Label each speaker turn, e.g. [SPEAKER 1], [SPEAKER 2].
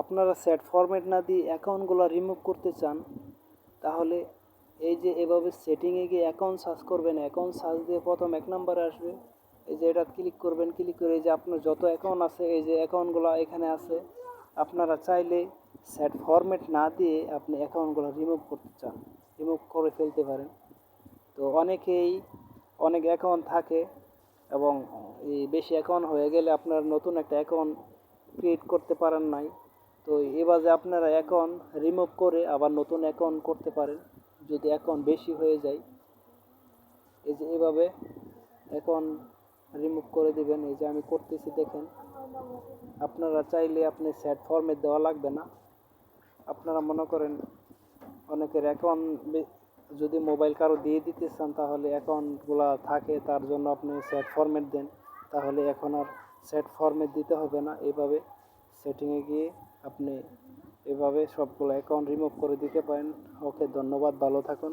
[SPEAKER 1] আপনারা set format না দিয়ে অ্যাকাউন্টগুলো রিমুভ করতে চান, তাহলে এই যে এভাবে সেটিংয়ে গিয়ে অ্যাকাউন্ট সার্চ করবেন অ্যাকাউন্ট সার্চ দিয়ে প্রথম এক নম্বরে আসবে। এই যে এটা ক্লিক করবেন ক্লিক করে এই যে আপনার যত অ্যাকাউন্ট আছে, এই যে অ্যাকাউন্টগুলো এখানে আছে, আপনারা চাইলে সেট ফরম্যাট না দিয়ে আপনি অ্যাকাউন্টগুলো রিমুভ করতে চান রিমুভ করে ফেলতে পারেন। তো অনেকেই, অনেক অ্যাকাউন্ট থাকে এবং এই বেশি অ্যাকাউন্ট হয়ে গেলে আপনার নতুন একটা অ্যাকাউন্ট ক্রিয়েট করতে পারেন নাই। তো এবারে আপনারা অ্যাকাউন্ট রিমুভ করে আবার নতুন অ্যাকাউন্ট করতে পারেন, যদি অ্যাকাউন্ট বেশি হয়ে যায়, এই যে এভাবে অ্যাকাউন্ট রিমুভ করে দিবেন। এই যে আমি করতেছি, দেখেন। আপনারা চাইলে আপনি স্যাট ফর্মে দেওয়া লাগবে না। আপনারা মনে করেন অনেকের অ্যাকাউন্ট যদি মোবাইল কারও দিয়ে দিতে চান, তাহলে অ্যাকাউন্টগুলো থাকে, তার জন্য আপনি সেট ফরম্যাট দেন। তাহলে এখন আর সেট ফরম্যাট দিতে হবে না। এভাবে সেটিংয়ে গিয়ে আপনি এভাবে সবগুলো অ্যাকাউন্ট রিমুভ করে দিতে পারেন। ওকে ধন্যবাদ ভালো থাকুন।